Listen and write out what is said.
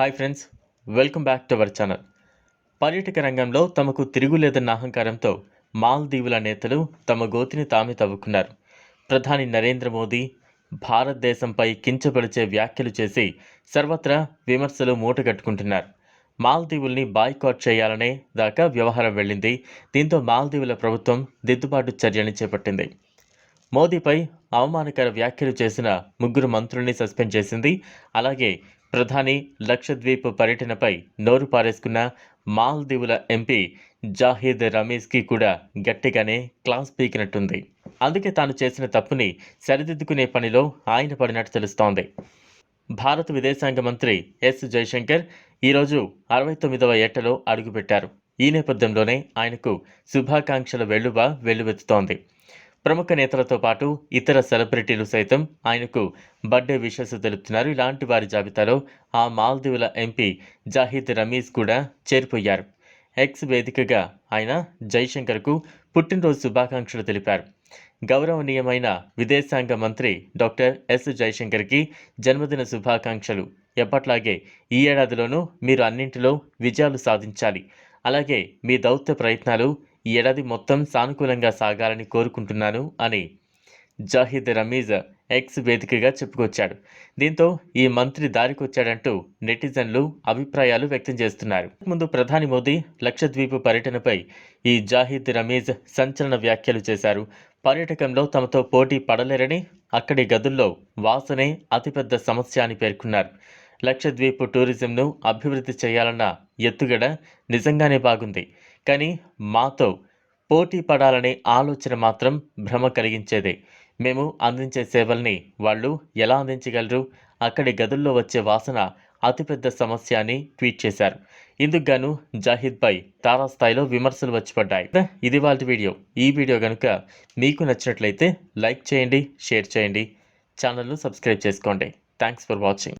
Hi friends welcome back to our channel. పర్యాటక రంగంలో తమకు తిరుగులేదన్న అహంకారంతో మాల్దీవుల నేతలు తమ గోతిని తామే తవ్వుకున్నారు. ప్రధాని నరేంద్ర మోదీ భారతదేశంపై కించపరిచే వ్యాఖ్యలు చేసి సర్వత్రా విమర్శలు మూటగట్టుకుంటున్నారు. మాల్దీవుల్ని బాయ్కాట్ చేయాలనే దాకా వ్యవహారం వెళ్ళింది. దీంతో మాల్దీవుల ప్రభుత్వం దిద్దుబాటు చర్యని చేపట్టింది. మోదీపై అవమానకర వ్యాఖ్యలు చేసిన ముగ్గురు మంత్రుల్ని సస్పెండ్ చేసింది. అలాగే ప్రధాని లక్షద్వీప్ పర్యటనపై నోరు పారేసుకున్న మాల్దీవుల ఎంపీ జాహీద్ రమీజ్కి కూడా గట్టిగానే క్లాస్ పీకినట్టుంది. అందుకే తాను చేసిన తప్పుని సరిదిద్దుకునే పనిలో ఆయన పడినట్టు తెలుస్తోంది. భారత విదేశాంగ మంత్రి ఎస్ జయశంకర్ ఈరోజు అరవై తొమ్మిదవ ఏటలో అడుగుపెట్టారు. ఈ నేపథ్యంలోనే ఆయనకు శుభాకాంక్షల వెల్లువ వెల్లువెత్తుతోంది. ప్రముఖ నేతలతో పాటు ఇతర సెలబ్రిటీలు సైతం ఆయనకు బర్త్డే విషెస్ తెలుపుతున్నారు. ఇలాంటి వారి జాబితాలో ఆ మాల్దీవుల ఎంపీ జాహిద్ రమీజ్ కూడా చేరిపోయారు. ఎక్స్ వేదికగా ఆయన జైశంకర్కు పుట్టినరోజు శుభాకాంక్షలు తెలిపారు. గౌరవనీయమైన విదేశాంగ మంత్రి డాక్టర్ ఎస్ జైశంకర్కి జన్మదిన శుభాకాంక్షలు. ఎప్పట్లాగే ఈ ఏడాదిలోనూ మీరు అన్నింటిలో విజయాలు సాధించాలి. అలాగే మీ దౌత్య ప్రయత్నాలు ఈ ఏడాది మొత్తం సానుకూలంగా సాగాలని కోరుకుంటున్నాను అని జాహిద్ రమీజ్ ఎక్స్ వేదికగా చెప్పుకొచ్చాడు. దీంతో ఈ మంత్రి దారికొచ్చాడంటూ నెటిజన్లు అభిప్రాయాలు వ్యక్తం చేస్తున్నారు. ముందు ప్రధాని మోదీ లక్షద్వీప్ పర్యటనపై ఈ జాహిద్ రమీజ్ సంచలన వ్యాఖ్యలు చేశారు. పర్యటకంలో తమతో పోటీ పడలేరని అక్కడి గదుల్లో వాసనే అతిపెద్ద సమస్య అని పేర్కొన్నారు. లక్షద్వీప్ టూరిజంను అభివృద్ధి చేయాలన్న ఎత్తుగడ నిజంగానే బాగుంది. కానీ మాతో పోటీ పడాలనే ఆలోచన మాత్రం భ్రమ కలిగించేదే. మేము అందించే సేవల్ని వాళ్ళు ఎలా అందించగలరు? అక్కడి గదుల్లో వచ్చే వాసన అతిపెద్ద సమస్య అని ట్వీట్ చేశారు. ఇందుకు గాను జాహిద్పై తారాస్థాయిలో విమర్శలు వచ్చి పడ్డాయి ఇది వాళ్ళ వీడియో. ఈ వీడియో కనుక మీకు నచ్చినట్లయితే లైక్ చేయండి షేర్ చేయండి. ఛానల్ను సబ్స్క్రైబ్ చేసుకోండి. Thanks for watching.